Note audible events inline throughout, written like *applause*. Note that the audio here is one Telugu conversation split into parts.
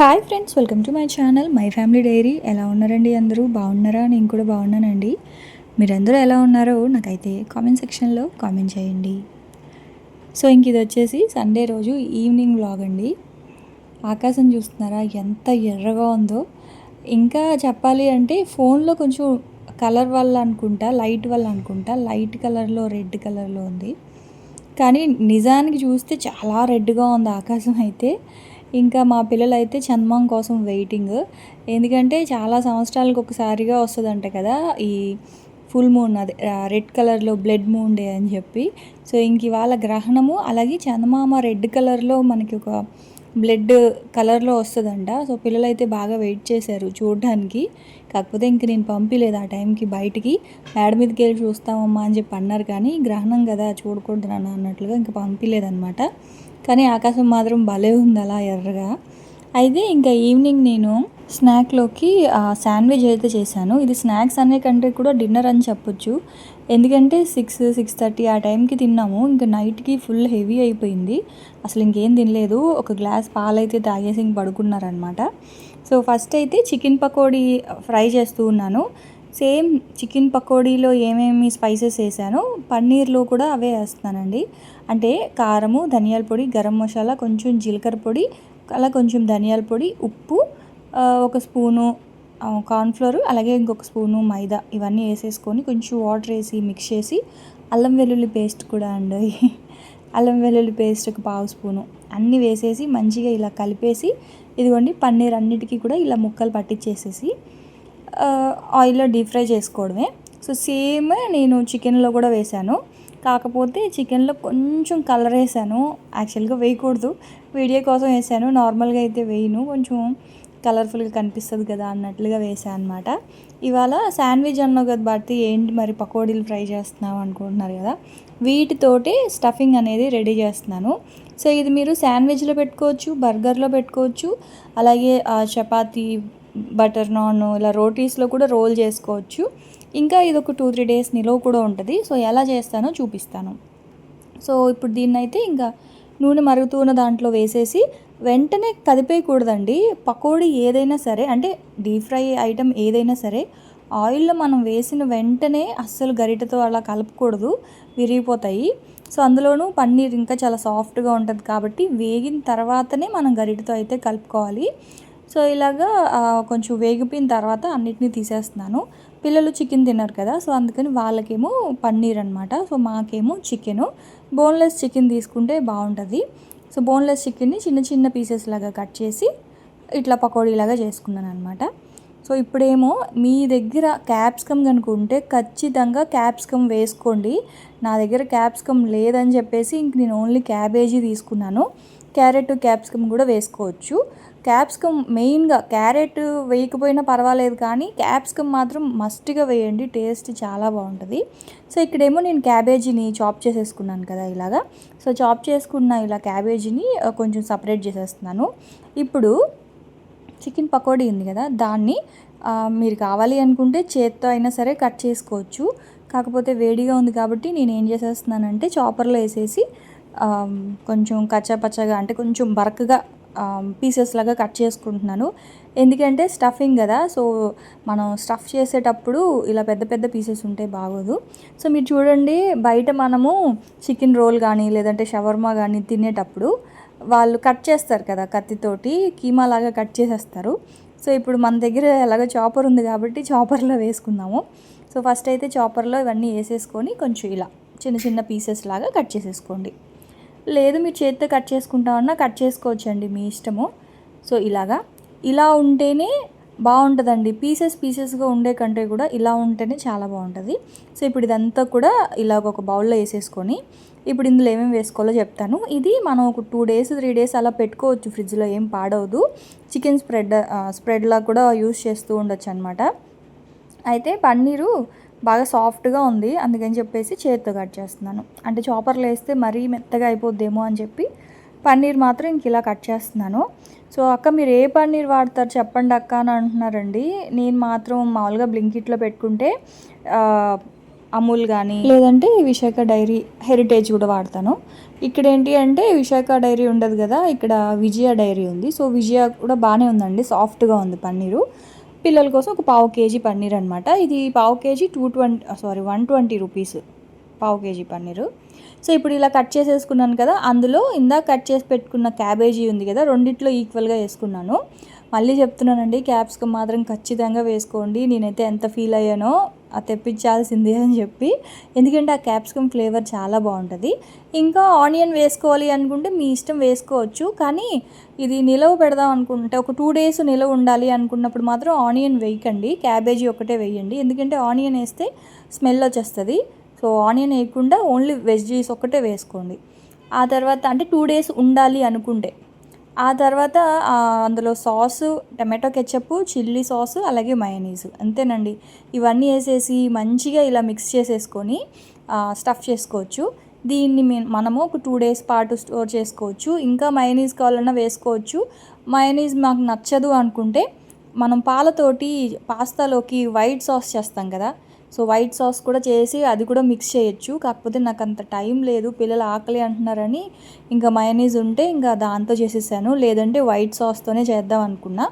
Hi friends welcome to my channel my family diary ఎలా ఉన్నారండి అందరూ? బాగున్నారా? నేను కూడా బాగున్నానండి. మీరందరూ ఎలా ఉన్నారో నాకైతే కామెంట్ సెక్షన్లో కామెంట్ చేయండి. సో ఇంక ఇది వచ్చేసి సండే రోజు ఈవినింగ్ వ్లాగ్ అండి. ఆకాశం చూస్తున్నారా? ఎంత ఎర్రగా ఉందో. ఇంకా చెప్పాలి అంటే ఫోన్లో కొంచెం కలర్ వల్ల అనుకుంటా లైట్ వల్ల అనుకుంటా లైట్ కలర్లో రెడ్ కలర్లో ఉంది. కానీ నిజానికి చూస్తే చాలా రెడ్గా ఉంది ఆకాశం అయితే. ఇంకా మా పిల్లలు అయితే చందమాం కోసం వెయిటింగ్. ఎందుకంటే చాలా సంవత్సరాలకు ఒకసారిగా వస్తుందంట కదా ఈ ఫుల్ మూన్ అది రెడ్ కలర్లో బ్లడ్ మూన్ డే అని చెప్పి. సో ఇంక ఇవాళ గ్రహణము అలాగే చందమామ రెడ్ కలర్లో మనకి ఒక బ్లడ్ కలర్లో వస్తుందంట. సో పిల్లలు అయితే బాగా వెయిట్ చేశారు చూడడానికి. కాకపోతే ఇంక నేను పంపించలేదు ఆ టైంకి బయటికి. మేడ మీదకి వెళ్ళి చూస్తామమ్మా అని చెప్పి అన్నారు కానీ గ్రహణం కదా చూడకూడదు నాన్న అన్నట్లుగా ఇంక పంపించలేదన్నమాట కానీ ఆకాశం మాత్రం భలే ఉంది అలా ఎర్రగా. అయితే ఇంకా ఈవినింగ్ నేను స్నాక్లోకి శాండ్విచ్ అయితే చేశాను. ఇది స్నాక్స్ అనే కంటే కూడా డిన్నర్ అని చెప్పొచ్చు. ఎందుకంటే సిక్స్ సిక్స్ థర్టీ ఆ టైంకి తిన్నాము. ఇంకా నైట్కి ఫుల్ హెవీ అయిపోయింది. అసలు ఇంకేం తినలేదు. ఒక గ్లాస్ పాలైతే తాగేసి ఇంక పడుకున్నారనమాట. సో ఫస్ట్ అయితే చికెన్ పకోడీ ఫ్రై చేస్తూ ఉన్నాను. సేమ్ చికెన్ పకోడీలో ఏమేమి స్పైసెస్ వేసాను పన్నీర్లో కూడా అవే వేస్తున్నానండి. అంటే కారము ధనియాల పొడి గరం మసాలా కొంచెం జీలకర్ర పొడి అలా కొంచెం ధనియాల పొడి ఉప్పు ఒక స్పూను కార్న్ఫ్లోర్ అలాగే ఇంకొక స్పూను మైదా. ఇవన్నీ వేసేసుకొని కొంచెం వాటర్ వేసి మిక్స్ చేసి అల్లం వెల్లుల్లి పేస్ట్ కూడా అండి. *laughs* అల్లం వెల్లుల్లి పేస్ట్ ఒక పావు స్పూను. అన్నీ వేసేసి మంచిగా ఇలా కలిపేసి ఇదిగోండి పన్నీర్ అన్నిటికీ కూడా ఇలా ముక్కలు పట్టించేసేసి ఆయిల్లో డీప్ ఫ్రై చేసుకోవడమే. సో సేమ్ నేను చికెన్లో కూడా వేశాను. కాకపోతే చికెన్లో కొంచెం కలర్ వేసాను. యాక్చువల్గా వేయకూడదు. వీడియో కోసం వేసాను. నార్మల్గా అయితే వేయను. కొంచెం కలర్ఫుల్గా కనిపిస్తుంది కదా అన్నట్లుగా వేసాను అనమాట ఇవాళ శాండ్విచ్ అన్నావు కదా బట్టి ఏంటి మరి పకోడీలు ఫ్రై చేస్తున్నావు అనుకుంటున్నారు కదా? వీటితోటి స్టఫింగ్ అనేది రెడీ చేస్తున్నాను. సో ఇది మీరు శాండ్విచ్లో పెట్టుకోవచ్చు బర్గర్లో పెట్టుకోవచ్చు అలాగే చపాతీ బటర్ నాన్ ఇలా రోటీస్లో కూడా రోల్ చేసుకోవచ్చు. ఇంకా ఇది ఒక టూ త్రీ డేస్ నిలవ కూడా ఉంటుంది. సో ఎలా చేస్తానో చూపిస్తాను. సో ఇప్పుడు దీన్ని అయితే ఇంకా నూనె మరుగుతున్న దాంట్లో వేసేసి వెంటనే కదిపేయకూడదండి. పకోడీ ఏదైనా సరే అంటే డీప్ ఫ్రై ఐటెం ఏదైనా సరే ఆయిల్లో మనం వేసిన వెంటనే అస్సలు గరిటతో అలా కలపకూడదు. విరిగిపోతాయి. సో అందులోనూ పన్నీర్ ఇంకా చాలా సాఫ్ట్గా ఉంటుంది కాబట్టి వేగిన తర్వాతనే మనం గరిటతో అయితే కలుపుకోవాలి. సో ఇలాగా కొంచెం వేగిపోయిన తర్వాత అన్నిటినీ తీసేస్తున్నాను. పిల్లలు చికెన్ తిన్నారు కదా సో అందుకని వాళ్ళకేమో పన్నీర్ అనమాట సో మాకేమో చికెను. బోన్లెస్ చికెన్ తీసుకుంటే బాగుంటుంది. సో బోన్లెస్ చికెన్ని చిన్న చిన్న పీసెస్ లాగా కట్ చేసి ఇట్లా పకోడీలాగా చేసుకున్నాను అనమాట సో ఇప్పుడేమో మీ దగ్గర క్యాప్సికమ్ కనుకుంటే ఖచ్చితంగా క్యాప్సికమ్ వేసుకోండి. నా దగ్గర క్యాప్సికమ్ లేదని చెప్పేసి ఇంక నేను ఓన్లీ క్యాబేజీ తీసుకున్నాను. క్యారెట్ క్యాప్సికమ్ కూడా వేసుకోవచ్చు. క్యాప్సికమ్ మెయిన్గా క్యారెట్ వేయకపోయినా పర్వాలేదు కానీ క్యాప్సికమ్ మాత్రం మస్ట్గా వేయండి టేస్ట్ చాలా బాగుంటుంది. సో ఇక్కడేమో నేను క్యాబేజీని చాప్ చేసేసుకున్నాను కదా ఇలాగా. సో చాప్ చేసుకున్న ఇలా క్యాబేజీని కొంచెం సపరేట్ చేసేస్తున్నాను. ఇప్పుడు చికెన్ పకోడీ ఉంది కదా దాన్ని మీరు కావాలి అనుకుంటే చేత్తో అయినా సరే కట్ చేసుకోవచ్చు. కాకపోతే వేడిగా ఉంది కాబట్టి నేను ఏం చేసేస్తున్నానంటే చాపర్లో వేసేసి కొంచెం కచ్చాపచ్చగా అంటే కొంచెం బరకగా పీసెస్ లాగా కట్ చేసుకుంటున్నాను. ఎందుకంటే స్టఫింగ్ కదా సో మనం స్టఫ్ చేసేటప్పుడు ఇలా పెద్ద పెద్ద పీసెస్ ఉంటే బాగోదు. సో మీరు చూడండి బయట మనము చికెన్ రోల్ కానీ లేదంటే షవర్మా కానీ తినేటప్పుడు వాళ్ళు కట్ చేస్తారు కదా కత్తితోటి కీమా లాగా కట్ చేసేస్తారు. సో ఇప్పుడు మన దగ్గర ఎలాగో చాపర్ ఉంది కాబట్టి చాపర్లో వేసుకుందాము. సో ఫస్ట్ అయితే చాపర్లో ఇవన్నీ వేసేసుకొని కొంచెం ఇలా చిన్న చిన్న పీసెస్ లాగా కట్ చేసేసుకోండి. లేదు మీరు చేతితో కట్ చేసుకుంటామన్నా కట్ చేసుకోవచ్చండి మీ ఇష్టము. సో ఇలాగా. ఇలా ఉంటేనే బాగుంటుందండి. పీసెస్ పీసెస్గా ఉండే కంటే కూడా ఇలా ఉంటేనే చాలా బాగుంటుంది. సో ఇప్పుడు ఇదంతా కూడా ఇలాగ ఒక బౌల్లో వేసేసుకొని ఇప్పుడు ఇందులో ఏమేమి వేసుకోవాలో చెప్తాను. ఇది మనం ఒక టూ డేస్ త్రీ డేస్ అలా పెట్టుకోవచ్చు ఫ్రిడ్జ్లో ఏం పాడవదు. చికెన్ స్ప్రెడ్ స్ప్రెడ్లా కూడా యూస్ చేస్తూ ఉండొచ్చు అనమాట అయితే పన్నీరు బాగా సాఫ్ట్గా ఉంది. అందుకని చెప్పేసి చేతితో కట్ చేస్తున్నాను. అంటే చాపర్లో వేస్తే మరీ మెత్తగా అయిపోద్దేమో అని చెప్పి పన్నీర్ మాత్రం ఇంక ఇలా కట్ చేస్తున్నాను. సో అక్క మీరు ఏ పన్నీర్ వాడతారు చెప్పండి అక్క అని అంటున్నారండి. నేను మాత్రం మామూలుగా బ్లింకిట్లో పెట్టుకుంటే అమూల్ కానీ లేదంటే విశాఖ డైరీ హెరిటేజ్ కూడా వాడతాను. ఇక్కడ ఏంటి అంటే విశాఖ డైరీ ఉండదు కదా ఇక్కడ విజయ డైరీ ఉంది. సో విజయ కూడా బాగానే ఉందండి సాఫ్ట్గా ఉంది పన్నీరు. పిల్లల కోసం ఒక పావు కేజీ పన్నీర్ అనమాట ఇది పావు KG two twenty sorry one twenty rupees పావు కేజీ పన్నీరు. సో ఇప్పుడు ఇలా కట్ చేసేసుకున్నాను కదా అందులో ఇందాక కట్ చేసి పెట్టుకున్న క్యాబేజీ ఉంది కదా రెండిట్లో ఈక్వల్గా వేసుకున్నాను. మళ్ళీ చెప్తున్నానండి క్యాప్సికమ్ మాత్రం ఖచ్చితంగా వేసుకోండి. నేనైతే ఎంత ఫీల్ అయ్యానో తెప్పించాల్సిందే అని చెప్పి. ఎందుకంటే ఆ క్యాప్సికమ్ ఫ్లేవర్ చాలా బాగుంటుంది. ఇంకా ఆనియన్ వేసుకోవాలి అనుకుంటే మీ ఇష్టం వేసుకోవచ్చు. కానీ ఇది నిలవ పెడదాం అనుకుంటే ఒక టూ డేస్ నిలవ ఉండాలి అనుకున్నప్పుడు మాత్రం ఆనియన్ వేయకండి. క్యాబేజీ ఒకటే వేయండి. ఎందుకంటే ఆనియన్ వేస్తే స్మెల్ వచ్చేస్తుంది. సో ఆనియన్ వేయకుండా ఓన్లీ వెజ్జీస్ ఒకటే వేసుకోండి. ఆ తర్వాత అంటే టూ డేస్ ఉండాలి అనుకుంటే ఆ తర్వాత అందులో sauce tomato ketchup chilli sauce అలాగే మయనీస్. అంతేనండి. ఇవన్నీ వేసేసి మంచిగా ఇలా మిక్స్ చేసేసుకొని స్టఫ్ చేసుకోవచ్చు. దీన్ని మనము ఒక టూ డేస్ పాటు స్టోర్ చేసుకోవచ్చు. ఇంకా మయనీస్ కావాలన్నా వేసుకోవచ్చు. మయనీస్ మాకు నచ్చదు అనుకుంటే మనం పాలతోటి పాస్తాలోకి వైట్ సాస్ చేస్తాం కదా సో వైట్ సాస్ కూడా చేసి అది కూడా మిక్స్ చేయొచ్చు. కాకపోతే నాకు అంత టైం లేదు. పిల్లలు ఆకలి అంటున్నారని ఇంకా మయనీస్ ఉంటే ఇంకా దాంతో చేసేసాను. లేదంటే వైట్ సాస్తోనే చేద్దాం అనుకున్నా.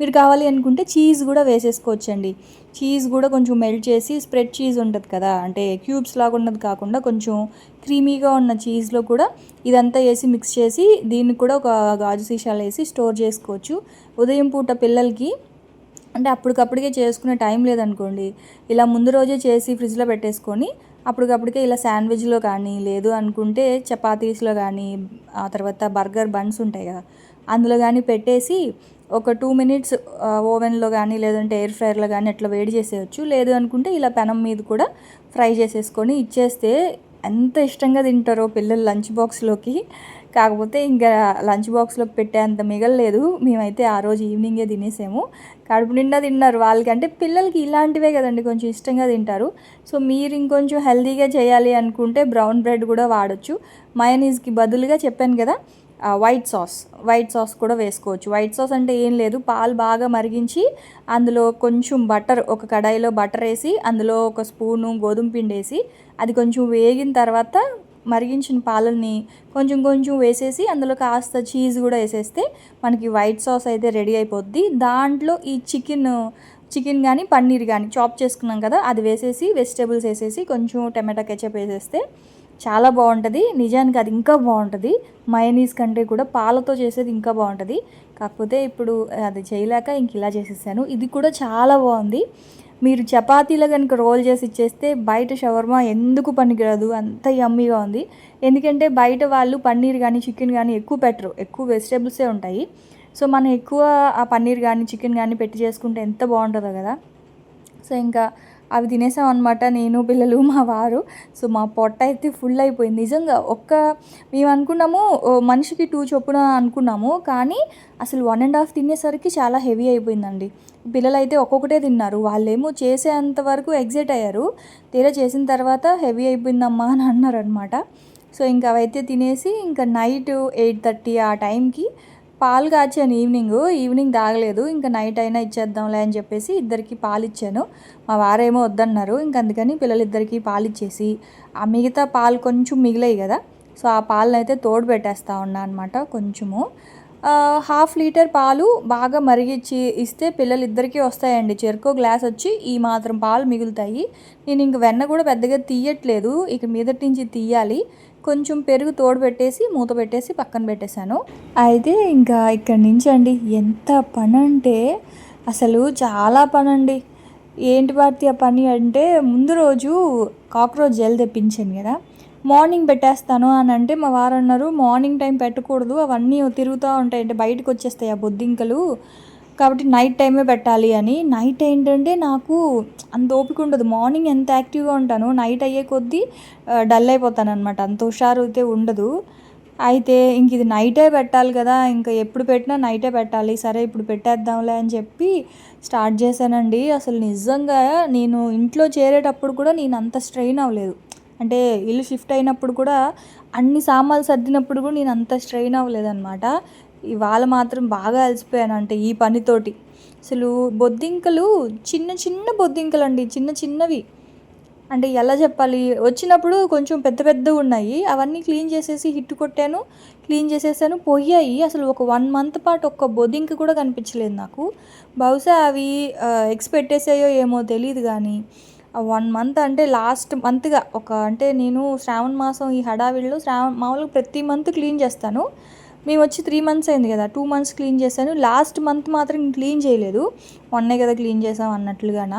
మీరు కావాలి అనుకుంటే చీజ్ కూడా వేసేసుకోవచ్చండి. చీజ్ కూడా కొంచెం మెల్ట్ చేసి స్ప్రెడ్ చీజ్ ఉంటుంది కదా. అంటే క్యూబ్స్ లాగా ఉన్నది కాకుండా కొంచెం క్రీమీగా ఉన్న చీజ్లో కూడా ఇదంతా వేసి మిక్స్ చేసి దీన్ని కూడా ఒక గాజు సీసాలు వేసి స్టోర్ చేసుకోవచ్చు. ఉదయం పూట పిల్లలకి అంటే అప్పటికప్పటికే చేసుకునే టైం లేదనుకోండి ఇలా ముందు రోజే చేసి ఫ్రిడ్జ్లో పెట్టేసుకొని అప్పటికప్పటికే ఇలా శాండ్విచ్లో కానీ లేదు అనుకుంటే చపాతీస్లో కానీ ఆ తర్వాత బర్గర్ బన్స్ ఉంటాయి కదా అందులో కానీ పెట్టేసి ఒక టూ మినిట్స్ ఓవెన్లో కానీ లేదంటే ఎయిర్ ఫ్రైర్లో కానీ అట్లా వేడి చేసేయచ్చు. లేదు అనుకుంటే ఇలా పెనం మీద కూడా ఫ్రై చేసేసుకొని ఇచ్చేస్తే ఎంత ఇష్టంగా తింటారో పిల్లలు లంచ్ బాక్స్లోకి. కాకపోతే ఇంకా లంచ్ బాక్స్లోకి పెట్టేంత మిగలలేదు. మేమైతే ఆ రోజు ఈవినింగే తినేసాము. కడుపు నిండా తిన్నారు. వాళ్ళకంటే పిల్లలకి ఇలాంటివే కదండి కొంచెం ఇష్టంగా తింటారు. సో మీరు ఇంకొంచెం హెల్తీగా చేయాలి అనుకుంటే బ్రౌన్ బ్రెడ్ కూడా వాడచ్చు. మయనీస్కి బదులుగా చెప్పాను కదా వైట్ సాస్ వైట్ సాస్ కూడా వేసుకోవచ్చు. వైట్ సాస్ అంటే ఏం లేదు పాలు బాగా మరిగించి అందులో కొంచెం బటర్ ఒక కడాయిలో బటర్ వేసి అందులో ఒక స్పూను గోధుమ పిండి వేసి అది కొంచెం వేగిన తర్వాత మరిగించిన పాలని కొంచెం కొంచెం వేసేసి అందులో కాస్త చీజ్ కూడా వేసేస్తే మనకి వైట్ సాస్ అయితే రెడీ అయిపోద్ది. దాంట్లో ఈ చికెన్ చికెన్ కానీ పన్నీర్ కానీ చాప్ చేసుకున్నాం కదా అది వేసేసి వెజిటేబుల్స్ వేసేసి కొంచెం టమాటా కెచప్ వేసేస్తే చాలా బాగుంటుంది. నిజానికి అది ఇంకా బాగుంటుంది. మయనీస్ కంటే కూడా పాలతో చేసేది ఇంకా బాగుంటుంది. కాకపోతే ఇప్పుడు అది చేయలేక ఇంక ఇలా చేసేసాను. ఇది కూడా చాలా బాగుంది. మీరు చపాతీలో కనుక రోల్ చేసి ఇచ్చేస్తే బయట షవర్మా ఎందుకు పనికిరాదు? అంత యమ్మీగా ఉంది. ఎందుకంటే బయట వాళ్ళు పన్నీర్ కానీ చికెన్ కానీ ఎక్కువ పెట్టరు. ఎక్కువ వెజిటేబుల్సే ఉంటాయి. సో మనం ఎక్కువ ఆ పన్నీర్ కానీ చికెన్ కానీ పెట్టి చేసుకుంటే ఎంత బాగుంటుందో కదా. సో ఇంకా అవి తినేసాం అనమాట నేను పిల్లలు మా వారు. సో మా పొట్ట అయితే ఫుల్ అయిపోయింది. నిజంగా ఒక్క మేము అనుకున్నాము మనిషికి టూ చొప్పున అనుకున్నాము కానీ అసలు వన్ అండ్ హాఫ్ తినేసరికి చాలా హెవీ అయిపోయిందండి. పిల్లలు అయితే ఒక్కొక్కటే తిన్నారు. వాళ్ళేమో చేసేంత వరకు ఎగ్జైట్ అయ్యారు. తీరా చేసిన తర్వాత హెవీ అయిపోయిందమ్మా అని అన్నారనమాట సో ఇంకా అవైతే తినేసి ఇంకా నైట్ ఎయిట్ థర్టీ ఆ టైంకి పాలు కాచాను ఈవినింగ్. ఈవినింగ్ తాగలేదు. ఇంకా నైట్ అయినా ఇచ్చేద్దాంలే అని చెప్పేసి ఇద్దరికి పాలు ఇచ్చాను. మా వారేమో వద్దన్నారు. ఇంక అందుకని పిల్లలిద్దరికి పాలు ఇచ్చేసి ఆ మిగతా పాలు కొంచెం మిగిలాయి కదా సో ఆ పాలను అయితే తోడు పెట్టేస్తా ఉన్నా అనమాట కొంచెము. హాఫ్ లీటర్ పాలు బాగా మరిగిచ్చి ఇస్తే పిల్లలిద్దరికీ వస్తాయండి. చెరుకో గ్లాస్ వచ్చి ఈ మాత్రం పాలు మిగులుతాయి. నేను ఇంక వెన్న కూడా పెద్దగా తీయట్లేదు. ఇక మీదటి నుంచి తీయాలి. కొంచెం పెరుగు తోడు పెట్టేసి మూత పెట్టేసి పక్కన పెట్టేశాను. అయితే ఇంకా ఇక్కడి నుంచి అండి ఎంత పని అంటే అసలు చాలా పని అండి ఏంటి పార్టీ ఆ పని అంటే ముందు రోజు కాక్రోచ్ జెల్ తెప్పించాను కదా. మార్నింగ్ పెట్టేస్తాను అని అంటే మా వారు అన్నారు మార్నింగ్ టైం పెట్టకూడదు అవన్నీ తిరుగుతూ ఉంటాయి. అంటే బయటకు వచ్చేస్తాయి ఆ బొద్దింకలు. కాబట్టి నైట్ టైమే పెట్టాలి అని. నైట్ ఏంటంటే నాకు అంత ఓపిక ఉండదు. మార్నింగ్ ఎంత యాక్టివ్గా ఉంటాను నైట్ అయ్యే కొద్దీ డల్ అయిపోతాను అనమాట అంత హుషారు అయితే ఉండదు. అయితే ఇంక ఇది నైటే పెట్టాలి కదా ఇంకా ఎప్పుడు పెట్టినా నైటే పెట్టాలి. సరే ఇప్పుడు పెట్టేద్దాంలే అని చెప్పి స్టార్ట్ చేశానండి. అసలు నిజంగా నేను ఇంట్లో చేరేటప్పుడు కూడా నేను అంత స్ట్రెయిన్ అవ్వలేదు. అంటే ఇల్లు షిఫ్ట్ అయినప్పుడు కూడా అన్ని సామాన్లు సర్దినప్పుడు కూడా నేను అంత స్ట్రెయిన్ అవ్వలేదన్నమాట. ఇవాళ మాత్రం బాగా అలసిపోయాను అంటే ఈ పనితోటి. అసలు బొద్దింకలు చిన్న చిన్న బొద్దింకలు అండి చిన్న చిన్నవి. అంటే ఎలా చెప్పాలి? వచ్చినప్పుడు కొంచెం పెద్ద పెద్దవి ఉన్నాయి. అవన్నీ క్లీన్ చేసేసి హిట్ కొట్టాను క్లీన్ చేసేసాను పోయాయి. అసలు ఒక వన్ మంత్ పాటు ఒక్క బొద్దింక కూడా కనిపించలేదు నాకు. బహుశా అవి ఎక్స్ పెట్టేసాయో ఏమో తెలియదు కానీ వన్ మంత్ అంటే లాస్ట్ మంత్గా. ఒక అంటే నేను శ్రావణ మాసం ఈ హడావిడిలో శ్రావణ మామూలుగా ప్రతి మంత్ క్లీన్ చేస్తాను. మేము వచ్చి త్రీ మంత్స్ అయింది కదా టూ మంత్స్ క్లీన్ చేశాను. లాస్ట్ మంత్ మాత్రం క్లీన్ చేయలేదు. మొన్నే కదా క్లీన్ చేసాం అన్నట్లుగాన.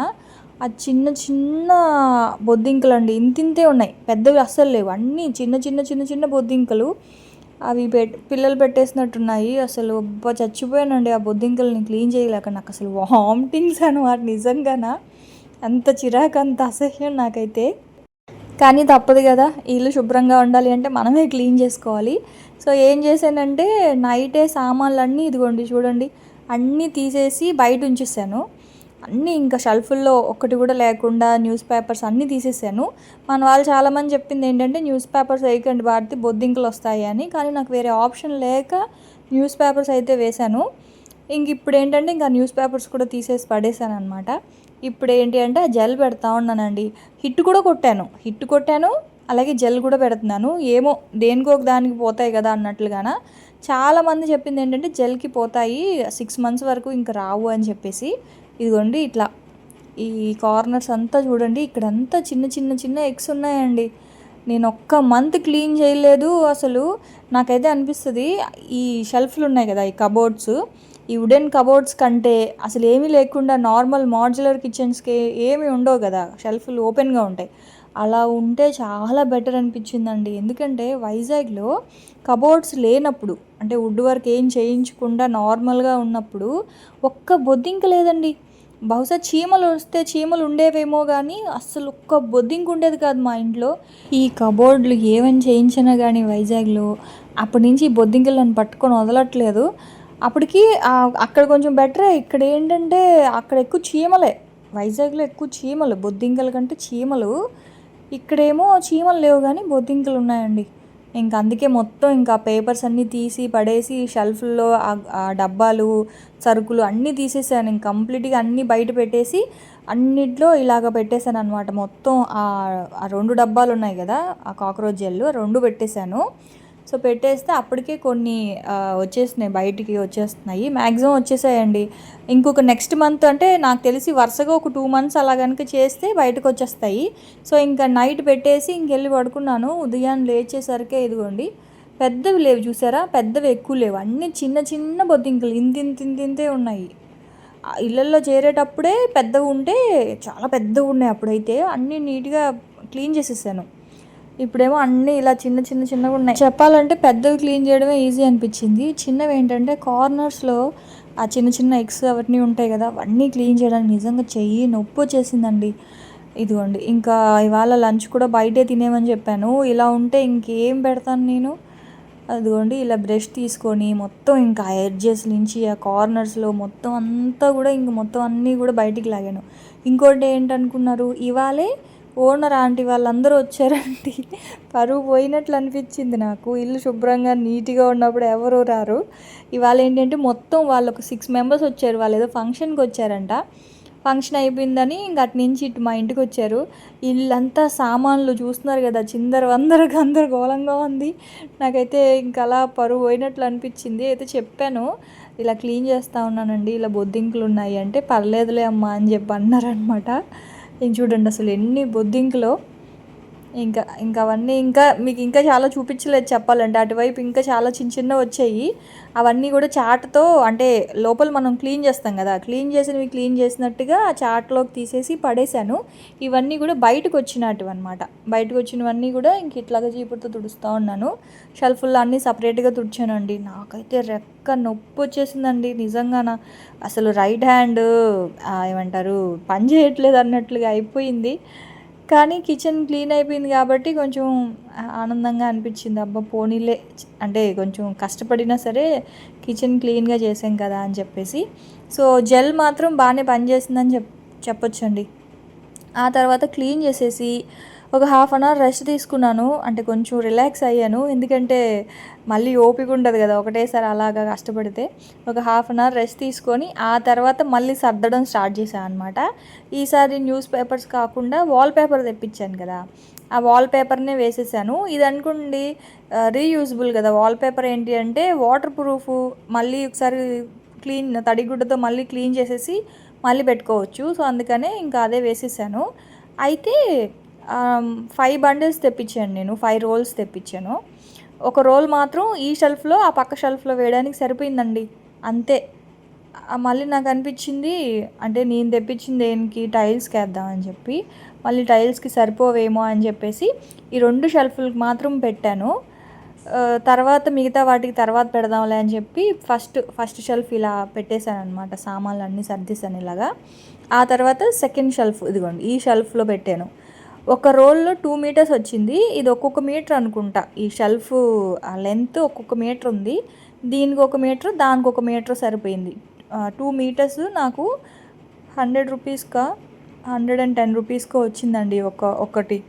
ఆ చిన్న చిన్న బొద్దింకలు అండి ఇంతింతే ఉన్నాయి. పెద్దవి అస్సలు లేవు. అన్నీ చిన్న చిన్న చిన్న చిన్న బొద్దింకలు. అవి పెట్ పిల్లలు పెట్టేసినట్టున్నాయి. అసలు అబ్బా చచ్చిపోయానండి ఆ బొద్దింకల్ని క్లీన్ చేయలేక. నాకు అసలు వామిటింగ్స్ అనమాట నిజంగానా. అంత చిరాకు అంత అసహ్యం నాకైతే. కానీ తప్పదు కదా ఇల్లు శుభ్రంగా ఉండాలి అంటే మనమే క్లీన్ చేసుకోవాలి. సో ఏం చేశానంటే నైటే సామాన్లు అన్నీ ఇదిగోండి చూడండి అన్నీ తీసేసి బయట ఉంచేసాను. అన్నీ ఇంకా షెల్ఫుల్లో ఒక్కటి కూడా లేకుండా న్యూస్ పేపర్స్ అన్నీ తీసేసాను. మన వాళ్ళు చాలామంది చెప్పింది ఏంటంటే న్యూస్ పేపర్స్ వేయకండి వాడితే బొద్దింకలు వస్తాయి అని. కానీ నాకు వేరే ఆప్షన్ లేక న్యూస్ పేపర్స్ అయితే వేశాను. ఇంక ఇప్పుడు ఏంటంటే ఇంకా న్యూస్ పేపర్స్ కూడా తీసేసి పడేశాను అనమాట ఇప్పుడు ఏంటి అంటే ఆ జెల్ పెడతా ఉన్నానండి. హిట్ కూడా కొట్టాను. హిట్ కొట్టాను అలాగే జెల్ కూడా పెడుతున్నాను. ఏమో దేనికో ఒక దానికి పోతాయి కదా అన్నట్లుగాన. చాలామంది చెప్పింది ఏంటంటే జెల్కి పోతాయి సిక్స్ మంత్స్ వరకు ఇంకా రావు అని చెప్పేసి. ఇదిగోండి ఇట్లా. ఈ కార్నర్స్ అంతా చూడండి ఇక్కడంతా చిన్న చిన్న చిన్న ఎగ్స్ ఉన్నాయండి. నేను ఒక్క మంత్ క్లీన్ చేయలేదు అసలు. నాకైతే అనిపిస్తుంది ఈ షెల్ఫ్లు ఉన్నాయి కదా ఈ కబోర్డ్స్. ఈ వుడెన్ కబోర్డ్స్ కంటే అసలు ఏమీ లేకుండా నార్మల్ మాడ్యులర్ కిచెన్స్కి ఏమి ఉండవు కదా. షెల్ఫ్లు ఓపెన్గా ఉంటాయి. అలా ఉంటే చాలా బెటర్ అనిపించిందండి. ఎందుకంటే వైజాగ్లో కబోర్డ్స్ లేనప్పుడు అంటే వుడ్ వర్క్ ఏం చేయించకుండా నార్మల్గా ఉన్నప్పుడు ఒక్క బొద్దింక లేదండి. బహుశా చీమలు వస్తే చీమలు ఉండేవేమో కానీ అస్సలు ఒక్క బొద్దింక ఉండేది కాదు మా ఇంట్లో. ఈ కబోర్డ్లు ఏమని చేయించినా కానీ వైజాగ్లో అప్పటి నుంచి బొద్దింకలను పట్టుకొని వదలట్లేదు. అప్పటికి అక్కడ కొంచెం బెటరే ఇక్కడ ఏంటంటే అక్కడ ఎక్కువ చీమలే. వైజాగ్లో ఎక్కువ చీమలు. బొద్దింకల కంటే చీమలు. ఇక్కడేమో చీమలు లేవు కానీ బొద్దింకలు ఉన్నాయండి. ఇంకా అందుకే మొత్తం ఇంకా పేపర్స్ అన్నీ తీసి పడేసి షెల్ఫ్లో ఆ డబ్బాలు సరుకులు అన్నీ తీసేసాను. ఇంక కంప్లీట్గా అన్నీ బయట పెట్టేసి అన్నిట్లో ఇలాగ పెట్టేశాను అనమాట మొత్తం ఆ రెండు డబ్బాలు ఉన్నాయి కదా ఆ కాక్రోచ్ జెల్ రెండు పెట్టేశాను. సో పెట్టేస్తే అప్పటికే కొన్ని వచ్చేస్తున్నాయి బయటికి వచ్చేస్తున్నాయి. మ్యాక్సిమం వచ్చేసాయండి. ఇంకొక నెక్స్ట్ మంత్ అంటే నాకు తెలిసి వరుసగా ఒక టూ మంత్స్ అలా కనుక చేస్తే బయటకు వచ్చేస్తాయి. సో ఇంకా నైట్ పెట్టేసి ఇంకెళ్ళి పడుకున్నాను. ఉదయాన్ని లేచేసరికి ఇదిగోండి. పెద్దవి లేవు చూసారా? పెద్దవి ఎక్కువ లేవు. అన్నీ చిన్న చిన్న బొద్దింకలు ఇంత ఇంత ఇంత ఇంతే ఉన్నాయి. ఇళ్ళల్లో చేరేటప్పుడే పెద్దవి ఉంటే చాలా పెద్దవి ఉన్నాయి అప్పుడైతే. అన్నీ నీట్గా క్లీన్ చేసేసాను. ఇప్పుడేమో అన్నీ ఇలా చిన్న చిన్న చిన్నగా ఉన్నాయి. చెప్పాలంటే పెద్దవి క్లీన్ చేయడమే ఈజీ అనిపించింది. చిన్నవి ఏంటంటే కార్నర్స్లో ఆ చిన్న చిన్న ఎగ్స్ అవన్నీ ఉంటాయి కదా అవన్నీ క్లీన్ చేయడానికి నిజంగా చెయ్యి నొప్పి వచ్చేసిందండి. ఇదిగోండి ఇంకా ఇవాళ లంచ్ కూడా బయటే తినేమని చెప్పాను. ఇలా ఉంటే ఇంకేం పెడతాను నేను? అదిగోండి ఇలా బ్రష్ తీసుకొని మొత్తం ఇంకా ఎడ్జెస్ నుంచి ఆ కార్నర్స్లో మొత్తం అంతా కూడా ఇంక మొత్తం అన్నీ కూడా బయటికి లాగాను. ఇంకోటి ఏంటనుకున్నారు? ఇవాళే ఓనర్ ఆంటీ వాళ్ళందరూ వచ్చారంటీ పరువు పోయినట్లు అనిపించింది నాకు. ఇల్లు శుభ్రంగా నీట్గా ఉన్నప్పుడు ఎవరు రారు. ఇవాళ ఏంటంటే మొత్తం వాళ్ళు ఒక సిక్స్ మెంబర్స్ వచ్చారు. వాళ్ళు ఏదో ఫంక్షన్కి వచ్చారంట. ఫంక్షన్ అయిపోయిందని ఇంక అటు నుంచి ఇటు మా ఇంటికి వచ్చారు. ఇల్లంతా సామాన్లు చూస్తున్నారు కదా చిందర అందరు గందరగోళంగా ఉంది. నాకైతే ఇంకా అలా పరువు పోయినట్లు అనిపించింది. అయితే చెప్పాను ఇలా క్లీన్ చేస్తూ ఉన్నానండి. ఇలా బొద్దింకులు ఉన్నాయి అంటే పర్లేదులే అమ్మా అని చెప్పి అన్నారనమాట ఇది చూడండి అసలు ఎన్ని బొద్దింకలో ఇంకా ఇంకా అవన్నీ ఇంకా మీకు ఇంకా చాలా చూపించలేదు చెప్పాలంటే. అటువైపు ఇంకా చాలా చిన్న చిన్న వచ్చాయి. అవన్నీ కూడా చాట్తో అంటే లోపల మనం క్లీన్ చేస్తాం కదా. క్లీన్ చేసినవి క్లీన్ చేసినట్టుగా ఆ చాట్లోకి తీసేసి పడేశాను. ఇవన్నీ కూడా బయటకు వచ్చినట్టు అనమాట బయటకు వచ్చినవన్నీ కూడా ఇంక ఇట్లాగా చీపుడుతో తుడుస్తూ ఉన్నాను. షెల్ఫ్లో అన్నీ సపరేట్గా తుడిచానండి. నాకైతే రెక్క నొప్పి వచ్చేసిందండి. నిజంగాన అసలు రైట్ హ్యాండ్ ఏమంటారు పని చేయట్లేదు అన్నట్లుగా అయిపోయింది. కానీ కిచెన్ క్లీన్ అయిపోయింది కాబట్టి కొంచెం ఆనందంగా అనిపించింది. అబ్బా పోనీలే. అంటే కొంచెం కష్టపడినా సరే కిచెన్ క్లీన్గా చేసాం కదా అని చెప్పేసి. సో జెల్ మాత్రం బాగానే పనిచేసిందని చెప్ చెప్పొచ్చండి. ఆ తర్వాత క్లీన్ చేసేసి ఒక హాఫ్ అన్ అవర్ రెస్ట్ తీసుకున్నాను. అంటే కొంచెం రిలాక్స్ అయ్యాను. ఎందుకంటే మళ్ళీ ఓపిక ఉండదు కదా ఒకటేసారి అలాగా కష్టపడితే. ఒక హాఫ్ అన్ అవర్ రెస్ట్ తీసుకొని ఆ తర్వాత మళ్ళీ సర్దడం స్టార్ట్ చేశాను అనమాట ఈసారి న్యూస్ పేపర్స్ కాకుండా వాల్ పేపర్ తెప్పించాను కదా. ఆ వాల్ పేపర్నే వేసేసాను. ఇది అనుకోండి రీయూజబుల్ కదా. వాల్ పేపర్ ఏంటి అంటే వాటర్ ప్రూఫ్ మళ్ళీ ఒకసారి క్లీన్ తడిగుడ్డతో మళ్ళీ క్లీన్ చేసేసి మళ్ళీ పెట్టుకోవచ్చు. సో అందుకనే ఇంకా అదే వేసేసాను. అయితే ఫైవ్ బండిల్స్ తెప్పించాను నేను ఫైవ్ రోల్స్ తెప్పించాను. ఒక రోల్ మాత్రం ఈ షెల్ఫ్లో ఆ పక్క షెల్ఫ్లో వేయడానికి సరిపోయిందండి అంతే. మళ్ళీ నాకు అనిపించింది అంటే నేను తెప్పించింది దేనికి టైల్స్కి వేద్దామని చెప్పి మళ్ళీ టైల్స్కి సరిపోవేమో అని చెప్పేసి ఈ రెండు షెల్ఫ్లకు మాత్రం పెట్టాను. తర్వాత మిగతా వాటికి తర్వాత పెడదాంలే అని చెప్పి ఫస్ట్ ఫస్ట్ షెల్ఫ్ ఇలా పెట్టేశాను అనమాట సామాన్లు అన్నీ సర్దిశాను ఇలాగా. ఆ తర్వాత సెకండ్ షెల్ఫ్ ఇదిగోండి ఈ షెల్ఫ్లో పెట్టాను. ఒక రోల్లో టూ మీటర్స్ వచ్చింది. ఇది ఒక్కొక్క మీటర్ అనుకుంటా. ఈ షెల్ఫ్ ఆ లెంత్ ఒక్కొక్క మీటర్ ఉంది. దీనికి ఒక మీటర్ దానికి ఒక మీటర్ సరిపోయింది. టూ మీటర్స్ నాకు హండ్రెడ్ రూపీస్కా హండ్రెడ్ అండ్ టెన్ రూపీస్కో వచ్చిందండి ఒక ఒకటి.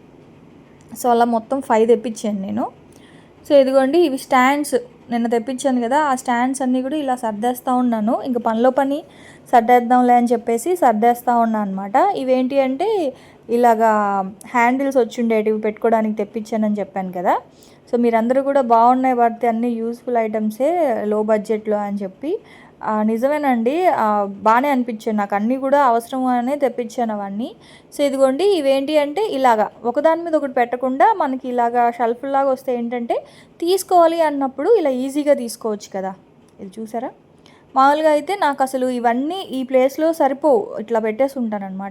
సో అలా మొత్తం ఫైవ్ తెప్పించాను నేను. సో ఇదిగోండి ఇవి స్టాండ్స్. నిన్న తెప్పించాను కదా ఆ స్టాండ్స్ అన్నీ కూడా ఇలా సర్దేస్తూ ఉన్నాను. ఇంకా పనిలో పని సర్దేద్దాంలే అని చెప్పేసి సర్దేస్తూ ఉన్నాను అనమాట ఇవేంటి అంటే ఇలాగా హ్యాండిల్స్ వచ్చిండేటివి పెట్టుకోవడానికి తెప్పించానని చెప్పాను కదా. సో మీరందరూ కూడా బాగున్నాయి పడితే అన్ని యూస్ఫుల్ ఐటమ్సే లో బడ్జెట్లో అని చెప్పి నిజమేనండి. బాగానే అనిపించాను నాకు అన్నీ కూడా అవసరమనే తెప్పించాను అవన్నీ. సో ఇదిగోండి ఇవేంటి అంటే ఇలాగా. ఒకదాని మీద ఒకటి పెట్టకుండా మనకి ఇలాగా షెల్ఫ్ లాగా వస్తే ఏంటంటే తీసుకోవాలి అన్నప్పుడు ఇలా ఈజీగా తీసుకోవచ్చు కదా. ఇది చూసారా? మామూలుగా అయితే నాకు అసలు ఇవన్నీ ఈ ప్లేస్లో సరిపోవు. ఇట్లా పెట్టేసి ఉంటాను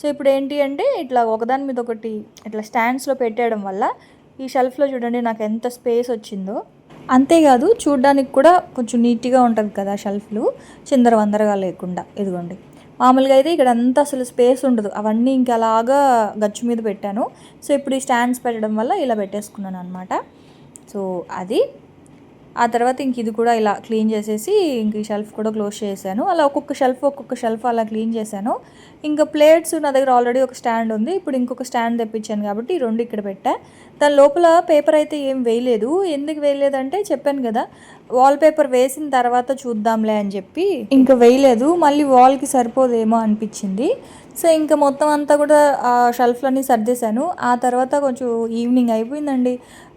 సో ఇప్పుడు ఏంటి అంటే ఇట్లా ఒకదాని మీద ఒకటి ఇట్లా స్టాండ్స్లో పెట్టేయడం వల్ల ఈ షెల్ఫ్లో చూడండి నాకు ఎంత స్పేస్ వచ్చిందో. అంతేకాదు చూడడానికి కూడా కొంచెం నీట్గా ఉంటుంది కదా షెల్ఫ్లు. చిందర వందరగా లేకుండా. ఇదిగోండి. మామూలుగా అయితే ఇక్కడ అంతా అసలు స్పేస్ ఉండదు. అవన్నీ ఇంకా అలాగా గచ్చు మీద పెట్టాను. సో ఇప్పుడు ఈ స్టాండ్స్ పెట్టడం వల్ల ఇలా పెట్టేసుకున్నాను అనమాట సో అది. ఆ తర్వాత ఇంక ఇది కూడా ఇలా క్లీన్ చేసేసి ఇంక ఈ షెల్ఫ్ కూడా క్లోజ్ చేశాను. అలా ఒక్కొక్క షెల్ఫ్ ఒక్కొక్క షెల్ఫ్ అలా క్లీన్ చేశాను. ఇంకా ప్లేట్స్ నా దగ్గర ఆల్రెడీ ఒక స్టాండ్ ఉంది. ఇప్పుడు ఇంకొక స్టాండ్ తెప్పించాను కాబట్టి ఈ రెండు ఇక్కడ పెట్టా. దాని లోపల పేపర్ అయితే ఏం వేయలేదు. ఎందుకు వేయలేదంటే చెప్పాను కదా వాల్ పేపర్ వేసిన తర్వాత చూద్దాంలే అని చెప్పి ఇంకా వేయలేదు. మళ్ళీ వాల్కి సరిపోదేమో అనిపించింది. సో ఇంకా మొత్తం అంతా కూడా ఆ షెల్ఫ్లన్నీ సర్దేశాను. ఆ తర్వాత కొంచెం ఈవినింగ్ అయిపోయిందండి.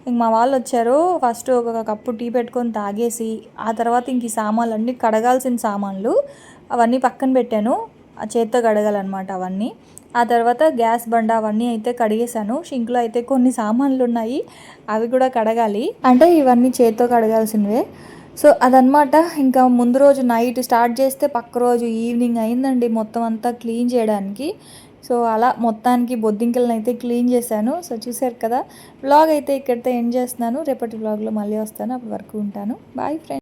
ఇంక మా వాళ్ళు వచ్చారు ఫస్ట్ ఒక కప్పు టీ పెట్టుకొని తాగేసి ఆ తర్వాత ఇంక ఈ సామాన్లు అన్నీ కడగాల్సిన సామాన్లు అవన్నీ పక్కన పెట్టాను. ఆ చేత్తో కడగాలన్నమాట అవన్నీ. ఆ తర్వాత గ్యాస్ బండ అవన్నీ అయితే కడిగేశాను. షింక్లో అయితే కొన్ని సామాన్లు ఉన్నాయి అవి కూడా కడగాలి. అంటే ఇవన్నీ చేత్తో కడగాల్సినవే. సో అదనమాట ఇంకా ముందు రోజు నైట్ స్టార్ట్ చేస్తే పక్క రోజు ఈవినింగ్ అయిందండి మొత్తం అంతా క్లీన్ చేయడానికి. సో అలా మొత్తానికి బొద్దింకలను అయితే క్లీన్ చేశాను. సో చూసారు కదా బ్లాగ్ అయితే ఇక్కడితో ఎండ్ చేస్తున్నాను. రేపటి బ్లాగ్లో మళ్ళీ వస్తాను. అప్పటి వరకు ఉంటాను. Bye friends